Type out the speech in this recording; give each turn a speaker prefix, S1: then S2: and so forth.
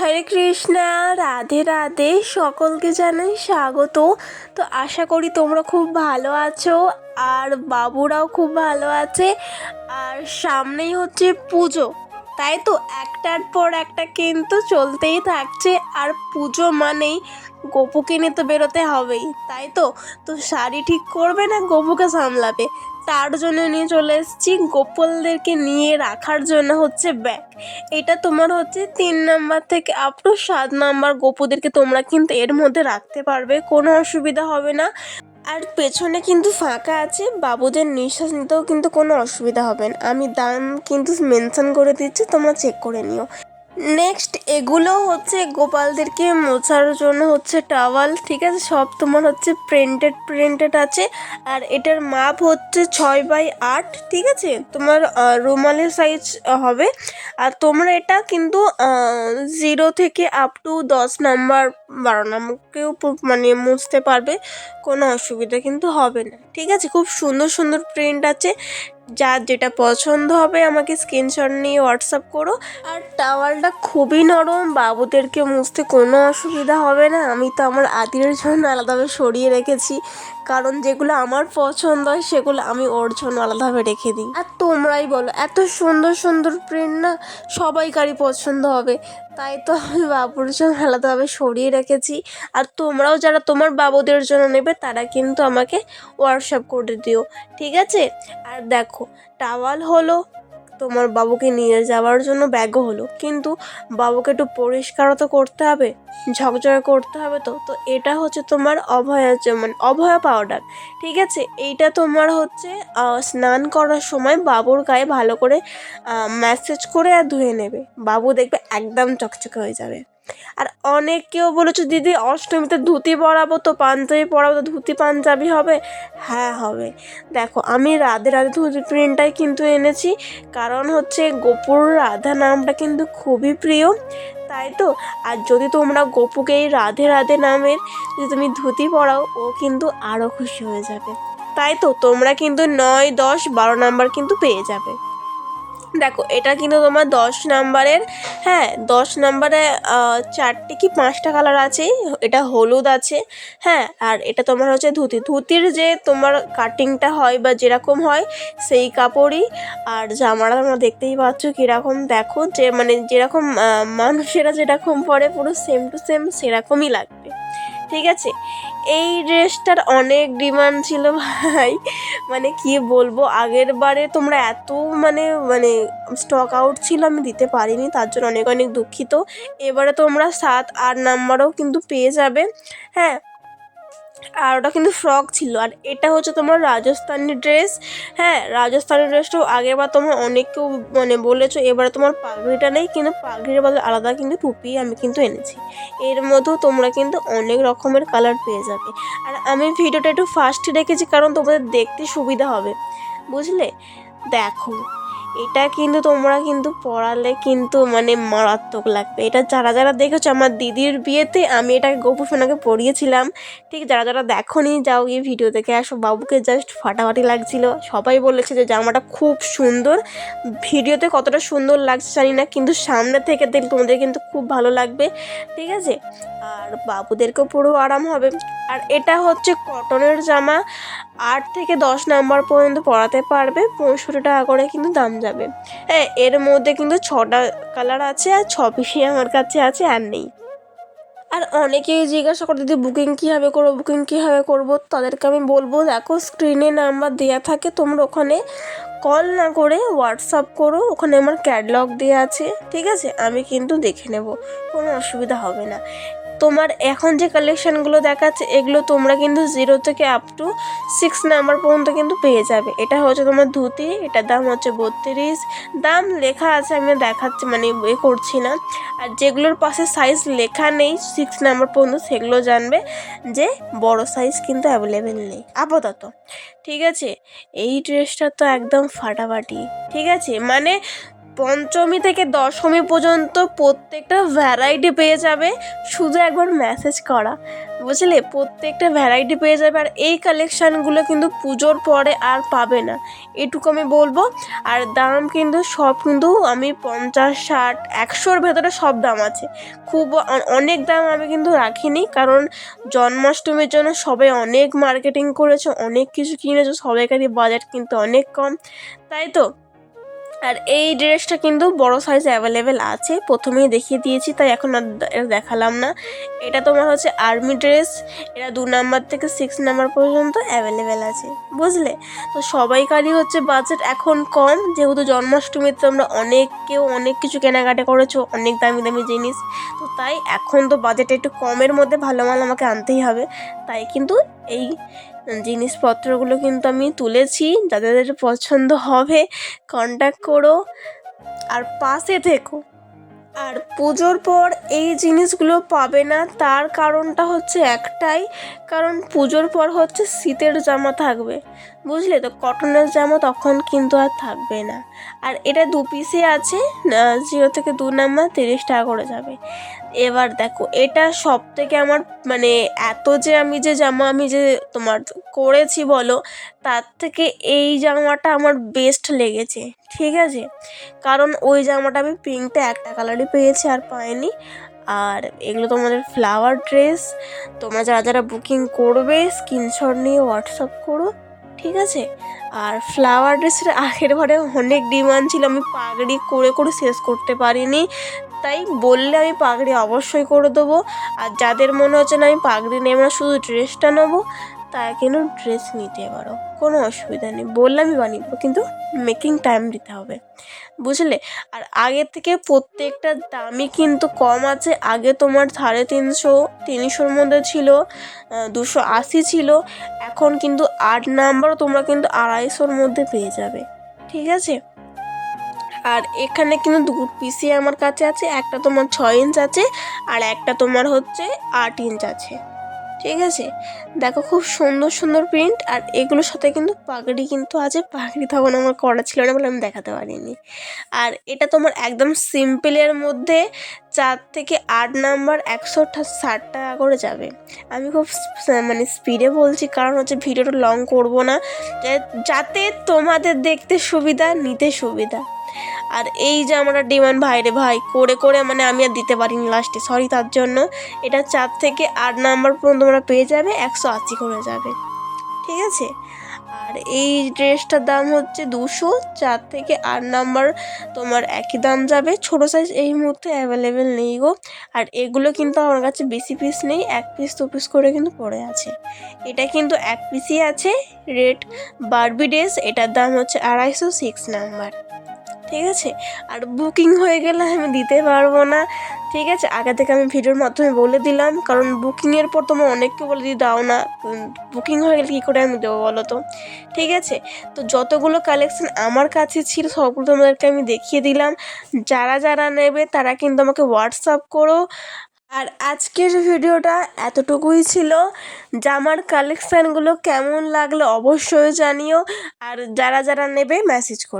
S1: হরে কৃষ্ণা, রাধে রাধে, সকলকে জানাই স্বাগত। তো আশা করি তোমরা খুব ভালো আছো আর বাবুরাও খুব ভালো আছে। আর সামনেই হচ্ছে পুজো। তাই তো একটার পর একটা কিন্তু চলতেই থাকছে, আর পুজো মানেই গপুকে নিয়ে তো বেরোতে হবেই, তাই তো? তো শাড়ি ঠিক করবে না গপুকে সামলাবে? তার জন্য নিয়ে চলে এসেছি, গোপালদেরকে নিয়ে রাখার জন্য হচ্ছে ব্যাগ এটা তোমার হচ্ছে তিন নাম্বার থেকে আপ টু সাত নাম্বার, গোপুদেরকে তোমরা কিন্তু এর মধ্যে রাখতে পারবে, কোনো অসুবিধা হবে না। আর পেছনে কিন্তু ফাঁকা আছে, বাবুদের নিঃশ্বাস নিতেও কিন্তু কোনো অসুবিধা হবে না। আমি দাম কিন্তু মেনশন করে দিচ্ছি, তোমরা চেক করে নিও। নেক্সট এগুলো হচ্ছে গোপালদেরকে মোছার জন্য হচ্ছে টাওয়াল ঠিক আছে? সব তোমার হচ্ছে প্রিন্টেড প্রিন্টেড আছে। আর এটার মাপ হচ্ছে ছয় বাই আট, ঠিক আছে? তোমার রুমালের সাইজ হবে। আর তোমরা এটা কিন্তু জিরো থেকে আপ টু দশ নাম্বার বারো নাম্বারকেও মানে মুছতে পারবে। কোনো অসুবিধা কিন্তু হবে না, ঠিক আছে? খুব সুন্দর সুন্দর প্রিন্ট আছে। যার যেটা পছন্দ হবে আমাকে স্ক্রিনশট নিয়ে হোয়াটসঅ্যাপ করো। আর টাওয়ালটা খুবই নরম, বাবুদেরকে মুছতে কোনো অসুবিধা হবে না। আমি তো আমার আদির জন্য আলাদাভাবে সরিয়ে রেখেছি। কারণ যেগুলো আমার পছন্দ হয়, সেগুলো আমি ওর জন্য আলাদাভাবে রেখে দিই। আর তোমরাই বলো, এত সুন্দর সুন্দর প্রিন্ট না সবাইকারই পছন্দ হবে। তাই তো আমি বাবুর জন্য আলাদাভাবে সরিয়ে রেখেছি। আর তোমরাও যারা তোমার বাবুদের জন্য নেবে, তারা কিন্তু আমাকে হোয়াটসঅ্যাপ করে দিও। ঠিক আছে? আর দেখো, টাওয়াল হলো তোমার বাবুকে নিয়ে যাওয়ার জন্য ব্যাগ হলো। কিন্তু বাবুকে একটু পরিষ্কারও তো করতে হবে, ঝকঝকে করতে হবে তো। তো এটা হচ্ছে তোমার অভয়া মানে অভয়া পাউডার ঠিক আছে? এইটা তোমার হচ্ছে স্নান করার সময় বাবুর গায়ে ভালো করে ম্যাসেজ করে আর ধুয়ে নেবে। বাবু দেখবে একদম চকচকে হয়ে যাবে। আর অনেক কেউ বলেছ, দিদি, অষ্টমীতে ধুতি পরাবো তো, পাঞ্জাবি পরাবো তো, ধুতি পাঞ্জাবি হবে? হ্যাঁ হবে। দেখো, আমি রাধে রাধে ধুতি প্রিন্টটাই কিন্তু এনেছি। কারণ হচ্ছে গোপুর রাধা নামটা কিন্তু খুবই প্রিয়, তাই তো? আর যদি তোমরা গোপুকে এই রাধে রাধে নামের যদি তুমি ধুতি পরাও, ও কিন্তু আরও খুশি হয়ে যাবে। তাই তো? তোমরা কিন্তু নয়, দশ, বারো নাম্বার কিন্তু পেয়ে যাবে। দেখো, এটা কিন্তু তোমার দশ নাম্বারের হ্যাঁ দশ নাম্বারে চারটে কি পাঁচটা কালার আছে? এটা হলুদ আছে হ্যাঁ আর এটা তোমার হচ্ছে ধুতি। ধুতির যে তোমার কাটিংটা হয় বা যেরকম হয়, সেই কাপড়ই। আর জামাটা তোমরা দেখতেই পাচ্ছ কীরকম। দেখো যে মানে যেরকম মানুষেরা যেরকম পরে, পুরো সেম টু সেম সেরকমই লাগবে। ঠিক আছে? এই ড্রেসটার অনেক ডিমান্ড ছিল ভাই। মানে কি বলব, আগের বারে তোমরা এত মানে মানে স্টক আউট ছিল আমি দিতে পারিনি, তার জন্য অনেক অনেক দুঃখিত। এবারে তোমরা সাত, আট নাম্বারও কিন্তু পেয়ে যাবে। হ্যাঁ আর ওটা কিন্তু ফ্রক ছিল। আর এটা হচ্ছে তোমার রাজস্থানি ড্রেস। হ্যাঁ রাজস্থানি ড্রেসটাও আগেরবার তোমরা অনেক কেউ মানে বলেছ, এবারে তোমার পাগড়িটা নেই, কিন্তু পাগড়ির বদলে আলাদা কিন্তু টুপি আমি কিন্তু এনেছি। এর মধ্যেও তোমরা কিন্তু অনেক রকমের কালার পেয়ে যাবে। আর আমি ভিডিওটা একটু ফাস্ট রেখেছি কারণ তোমাদের দেখতে সুবিধা হবে। বুঝলে? দেখো। এটা কিন্তু তোমরা কিন্তু পড়ালে কিন্তু মানে মারাত্মক লাগবে। এটা যারা যারা দেখেছ আমার দিদির বিয়েতে, আমি এটা গোপু সোনাকে পরিয়েছিলাম ঠিক যারা যারা দেখোনি, যাও গিয়ে ভিডিও দেখে আসো। বাবুকে জাস্ট ফাটাফাটি লাগছিল। সবাই বলেছে যে জামাটা খুব সুন্দর। ভিডিওতে কতটা সুন্দর লাগছে জানি না, কিন্তু সামনে থেকে দেখলে তোমাদের কিন্তু খুব ভালো লাগবে। ঠিক আছে? আর বাবুদেরকেও পুরো আরাম হবে। আর এটা হচ্ছে কটনের জামা। আট থেকে দশ নাম্বার পর্যন্ত পড়াতে পারবে পঁয়ষট্টি টাকা করে কিন্তু দাম যাবে। হ্যাঁ এর মধ্যে কিন্তু ছটা কালার আছে আর ছ পিসই আমার কাছে আছে আর নেই। আর অনেকেই জিজ্ঞাসা করে, দিদি বুকিং কীভাবে করব বুকিং কীভাবে করব? তাদেরকে আমি বলব, দেখো স্ক্রিনে নাম্বার দেওয়া থাকে, তোমরা ওখানে কল না করে হোয়াটসঅ্যাপ করো, ওখানে আমার ক্যাটলগ দেওয়া আছে, ঠিক আছে? আমি কিন্তু দেখে নেব, কোনো অসুবিধা হবে না। তোমার এখন যে কালেকশানগুলো দেখাচ্ছে, এগুলো তোমরা কিন্তু জিরো থেকে আপ টু সিক্স নাম্বার পর্যন্ত কিন্তু পেয়ে যাবে। এটা হচ্ছে তোমার ধুতি, এটার দাম হচ্ছে বত্রিশ। দাম লেখা আছে, আমি দেখাচ্ছি মানে এ করছি না। আর যেগুলোর পাশে সাইজ লেখা নেই সিক্স নাম্বার পর্যন্ত, সেগুলো জানবে যে বড় সাইজ কিন্তু অ্যাভেলেবেল নেই। আপাতত, ঠিক আছে? এই ড্রেসটা তো একদম ফাটাফাটি, ঠিক আছে? মানে পঞ্চমী থেকে দশমী পর্যন্ত প্রত্যেকটা ভ্যারাইটি পেয়ে যাবে। শুধু একবার মেসেজ করা। বুঝলে? প্রত্যেকটা ভ্যারাইটি পেয়ে যাবে আর এই কালেকশানগুলো কিন্তু পুজোর পরে আর পাবে না। এটুকু আমি বলব। আর দাম কিন্তু সব কিন্তু আমি পঞ্চাশ, ষাট, একশোর ভেতরে সব দাম আছে। খুব অনেক দাম আমি কিন্তু রাখিনি কারণ জন্মাষ্টমীর জন্য সবাই অনেক মার্কেটিং করেছে, অনেক কিছু কিনেছে, সবাইকারই বাজেট কিন্তু অনেক কম। তাই তো? আর এই ড্রেসটা কিন্তু বড় সাইজ অ্যাভেলেবেল আছে। প্রথমেই দেখিয়ে দিয়েছি, তাই এখন আর দেখালাম না। এটা তোমার হচ্ছে আর্মি ড্রেস এটা দু নাম্বার থেকে সিক্স নাম্বার পর্যন্ত অ্যাভেলেবেল আছে, বুঝলে? তো সবাইকারই হচ্ছে বাজেট এখন কম, যেহেতু জন্মাষ্টমীতে তোমরা অনেক কেউ অনেক কিছু কেনাকাটা করেছ, অনেক দামি দামি জিনিস, তো তাই এখন তো বাজেট একটু কমের মধ্যে ভালো মাল আমাকে আনতেই হবে। তাই কিন্তু এই জিনিসপত্রগুলো কিন্তু আমি তুলেছি, যাদের পছন্দ হবে কন্ট্যাক্ট করো। আর পাশে থেকো। আর পুজোর পর এই জিনিসগুলো পাবে না, তার কারণটা হচ্ছে একটাই, কারণ পুজোর পর হচ্ছে শীতের জামা থাকবে। বুঝলে তো কটনের জামা তখন কিন্তু আর থাকবে না। আর এটা দু পিসে আছে জিরো থেকে দু নাম্বার তিরিশ টাকা করে যাবে। এবার দেখো, এটা সব থেকে আমার মানে এত যে আমি যে জামা আমি যে তোমার করেছি বলো, তার থেকে এই জামাটা আমার বেস্ট লেগেছে, ঠিক আছে? কারণ ওই জামাটা আমি পিঙ্কটা একটা কালারই পেয়েছি, আর পাইনি। আর এগুলো তোমাদের ফ্লাওয়ার ড্রেস তোমরা যারা যারা বুকিং করবে স্ক্রিনশট নিয়ে হোয়াটসঅ্যাপ করো। ঠিক আছে? আর ফ্লাওয়ার ড্রেসের আগের বারে অনেক ডিমান্ড ছিল, আমি পাগড়ি করে করে শেষ করতে পারিনি। তাই বললে আমি পাগড়ি অবশ্যই করে দেবো। আর যাদের মনে হচ্ছে না আমি পাগড়ি নেব না, শুধু ড্রেসটা নেব। তারা কেন ড্রেস নিতে পারো। কোনো অসুবিধা নেই। বললে আমি বানিয়ে দেবো, কিন্তু মেকিং টাইম দিতে হবে। বুঝলে? আর আগের থেকে প্রত্যেকটা দামই কিন্তু কম আছে। আগে তোমার সাড়ে তিনশো, তিনশোর মধ্যে ছিল দুশো আশি ছিল। এখন কিন্তু আট নাম্বারও তোমরা কিন্তু আড়াইশোর মধ্যে পেয়ে যাবে। ঠিক আছে? আর এখানে কিন্তু দু পিসি আমার কাছে আছে। একটা তোমার ছয় ইঞ্চ আছে, আর একটা তোমার হচ্ছে আট ইঞ্চ আছে। ঠিক আছে? দেখো খুব সুন্দর সুন্দর প্রিন্ট আর এগুলোর সাথে কিন্তু পাগড়ি কিন্তু আছে। পাগড়ি তখন আমার করা ছিল না বলে আমি দেখাতে পারিনি। আর এটা তোমার একদম সিম্পলের মধ্যে চার থেকে আট নাম্বার একশো ষাট টাকা করে যাবে। আমি খুব মানে স্পিডে বলছি, কারণ হচ্ছে ভিডিওটা লং করব না। যাতে তোমাদের দেখতে সুবিধা, নিতে সুবিধা। আর এই যে আমরা ডিমান্ড ভাই রে ভাই, করে করে মানে আমি আর দিতে পারিনি লাস্টে সরি তার জন্য। এটা চার থেকে আট নাম্বার পর্যন্ত তোমরা পেয়ে যাবে, একশো আশি করে যাবে। ঠিক আছে? আর এই ড্রেসটার দাম হচ্ছে দুশো, চার থেকে আট নাম্বার তোমার একই দাম যাবে। ছোটো সাইজ এই মুহূর্তে অ্যাভেলেবেল নেই গো। আর এগুলো কিন্তু আমার কাছে বেশি পিস নেই, এক পিস দু পিস করে কিন্তু পড়ে আছে। এটা কিন্তু এক পিসই আছে রেড বারবি ড্রেস এটার দাম হচ্ছে আড়াইশো সিক্স নাম্বার। ঠিক আছে? আর বুকিং হয়ে গেলে আমি দিতে পারব না। ঠিক আছে? আগে থেকে আমি ভিডিওর মাধ্যমে বলে দিলাম। কারণ বুকিংয়ের পর তোমরা অনেককে বলে দিয়ে দাও না। বুকিং হয়ে গেলে কী করে আমি দেবো বলো তো? ঠিক আছে? তো যতগুলো কালেকশন আমার কাছে ছিল, সবগুলো তোমাদেরকে আমি দেখিয়ে দিলাম। যারা যারা নেবে, তারা কিন্তু আমাকে হোয়াটসঅ্যাপ করো। আর আজকের ভিডিওটা এতটুকুই ছিল। জামার কালেকশানগুলো কেমন লাগল অবশ্যই জানিও। আর যারা যারা নেবে মেসেজ করো।